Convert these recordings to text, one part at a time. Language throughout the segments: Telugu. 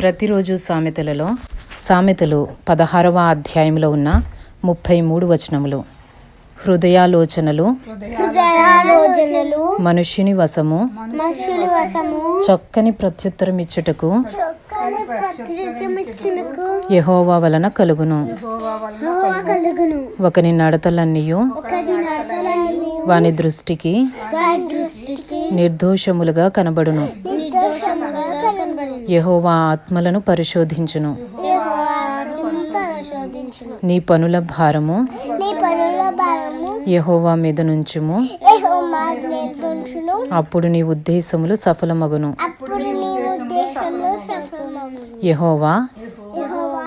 ప్రతిరోజు సామెతలలో సామెతలు పదహారవ అధ్యాయంలో ఉన్న ముప్పై మూడు వచనములు. హృదయాలోచనలు మనుష్యుని వశము చక్కని ప్రత్యుత్తరం ఇచ్చుటకు యహోవా వలన కలుగును. ఒకని నడతలన్నీ వాని దృష్టికి నిర్దోషములుగా కనబడును. యహోవా ఆత్మలను పరిశోధించును. నీ పనుల భారము యహోవా మీద నుంచుము. అప్పుడు నీ ఉద్దేశములు సఫలమగును. యహోవా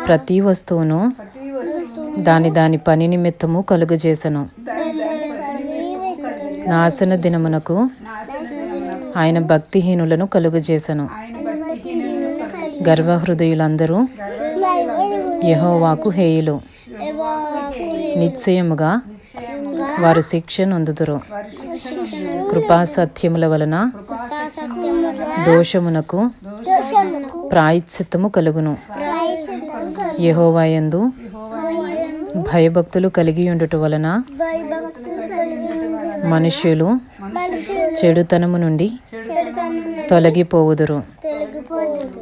ప్రతి వస్తువును దాని దాని పని నిమిత్తము కలుగజేసను. నాశన దినమునకు ఆయన భక్తిహీనులను కలుగజేసను. గర్వహృదయులందరూ యహోవాకు హేయులు. నిశ్చయముగా వారు శిక్ష నొందుదురు. కృపాసత్యముల వలన దోషమునకు ప్రాయశ్చిత్తము కలుగును. యహోవాయందు భయభక్తులు కలిగి ఉండుట వలన మనుష్యులు మనుషులు చెడుతనము నుండి తొలగిపోవుదురు.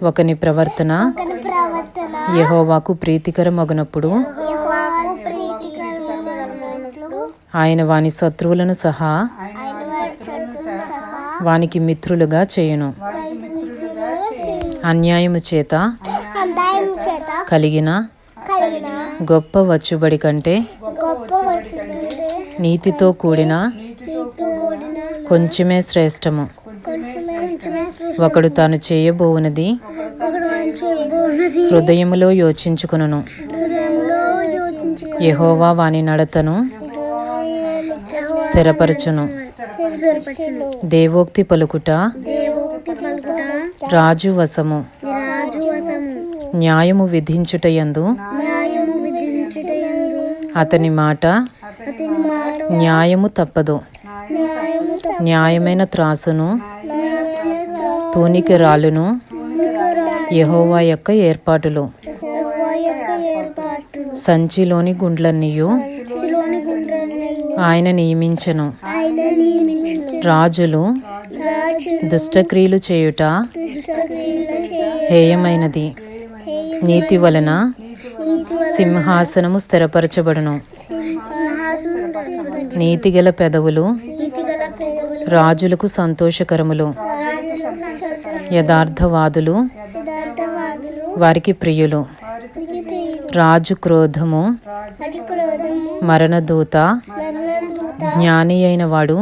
ఒకని ప్రవర్తన యహోవాకు ప్రీతికరమగునప్పుడు ఆయన వాని శత్రువులను సహా వానికి మిత్రులుగా చేయును. అన్యాయము చేత కలిగిన గొప్ప వచ్చుబడి కంటే నీతితో కూడిన కొంచెమే శ్రేష్టము. ఒకడు తాను చేయబోవునది హృదయములో యోచించుకును యహోవా వాని నడతను స్థిరపరచును. దేవోక్తి పలుకుట రాజు వశము. న్యాయము విధించుటయందు అతని మాట న్యాయము తప్పదు. న్యాయమైన త్రాసును తూనికి రాళ్ళును యహోవా యొక్క ఏర్పాటులు. సంచిలోని గుండ్లన్నీయు ఆయన నియమించను. రాజులు దుష్టక్రియలు చేయుట హేయమైనది. నీతి వలన సింహాసనము స్థిరపరచబడును. నీతిగల పెదవులు రాజులకు సంతోషకరములు. యథార్థవాదులు వారికి ప్రియులు. రాజు క్రోధము మరణదూత జ్ఞాని అయిన వాడు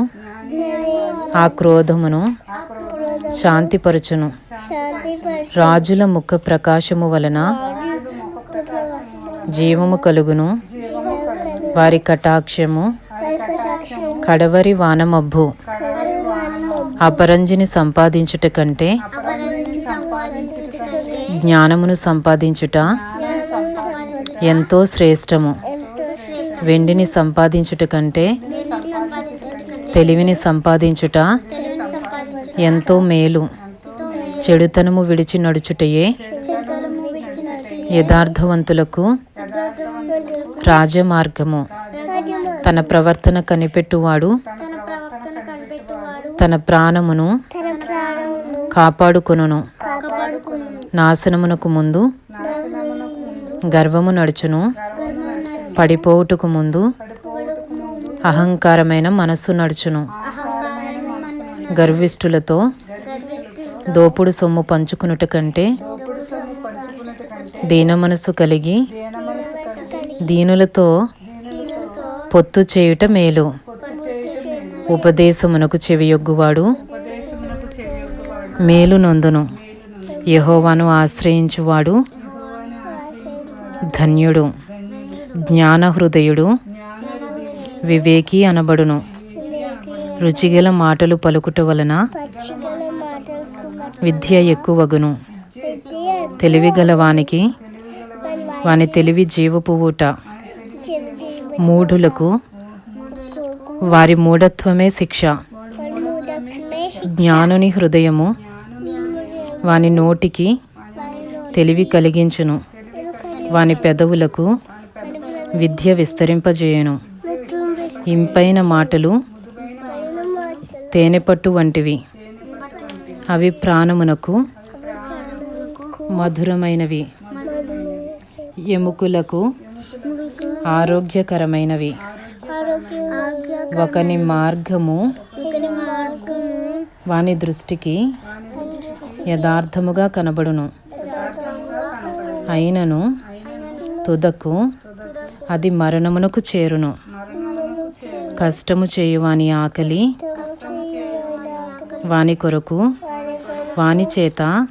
ఆ క్రోధమును శాంతిపరచును. రాజుల ముఖ ప్రకాశము వలన జీవము కలుగును. వారి కటాక్షము కడవరి వానమబ్బు. అపరంజిని సంపాదించుట కంటే జ్ఞానమును సంపాదించుట ఎంతో శ్రేష్టము. వెండిని సంపాదించుట కంటే తెలివిని సంపాదించుట ఎంతో మేలు. చెడుతనము విడిచి నడుచుటయే యథార్థవంతులకు రాజమార్గము. తన ప్రవర్తన కనిపెట్టువాడు. తన ప్రాణమును కాపాడుకును నాశనమునకు ముందు గర్వము నడుచును. పడిపోవుటకు ముందు అహంకారమైన మనస్సు నడుచును. గర్విష్ఠులతో దోపుడు సొమ్ము పంచుకునుట కంటే దీన మనసు కలిగి దీనులతో పొత్తు చేయుట మేలు. ఉపదేశమునకు చెవియొగ్గువాడు. మేలు నొందును. యహోవాను ఆశ్రయించువాడు. ధన్యుడు. జ్ఞాన హృదయుడు వివేకి అనబడును. రుచిగల మాటలు పలుకుట వలన విద్య ఎక్కువగును. తెలివిగల వానికి వాని తెలివి జీవపు ఊట. మూఢులకు వారి మూఢత్వమే శిక్ష. జ్ఞానుని హృదయము వాని నోటికి తెలివి కలిగించును. వాని పెదవులకు విద్య విస్తరింపజేయను. ఇంపైన మాటలు మాటలు తేనెపట్టు వంటివి. అవి ప్రాణమునకు మధురమైనవి. ఎముకలకు ఆరోగ్యకరమైనవి. ఒకని మార్గము మార్గము వాని దృష్టికి యథార్థముగా కనబడును. అయినను తుదకు అది మరణమునకు చేరును. కష్టము చేయువాని ఆకలి వాని కొరకు వాని చేత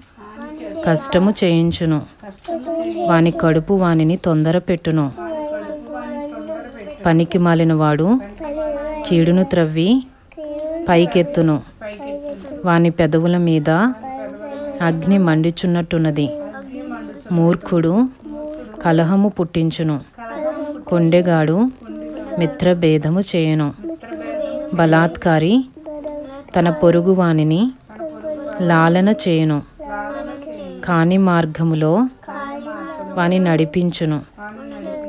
కష్టము చేయించును. వాని కడుపు వానిని తొందర పెట్టును పనికి మాలినవాడు కీడును త్రవ్వి పైకెత్తును. వాని పెదవుల మీద అగ్ని మండిచున్నట్టున్నది. మూర్ఖుడు కలహము పుట్టించును. కొండెగాడు మిత్రభేదము చేయును. బలాత్కారి తన పొరుగు వానిని లాలన చేయను. కాని మార్గములో వాని నడిపించును.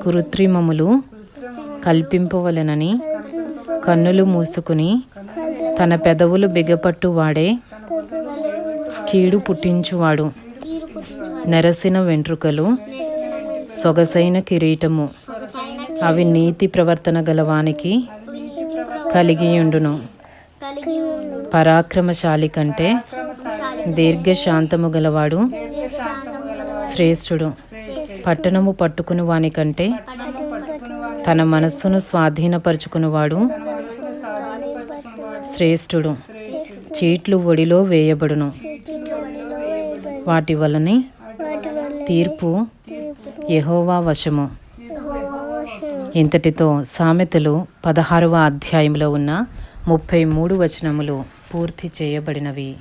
కృత్రిమములు కల్పింపవలెనని కన్నులు మూసుకుని తన పెదవులు బిగపట్టు వాడే కీడు పుట్టించువాడు. నెరసిన వెంట్రుకలు సొగసైన కిరీటము అవి నీతి ప్రవర్తన గలవానికి కలిగియుండును. పరాక్రమశాలి కంటే దీర్ఘశాంతము గలవాడు శ్రేష్ఠుడు. పట్టణము పట్టుకుని వానికంటే కంటే తన మనస్సును స్వాధీనపరుచుకునివాడు శ్రేష్ఠుడు. చీట్లు ఒడిలో వేయబడును. వాటి వలనే తీర్పు యహోవా వశము. ఇంతటితో సామెతలు పదహారవ అధ్యాయంలో ఉన్న ముప్పై మూడు వచనములు పూర్తి చేయబడినవి.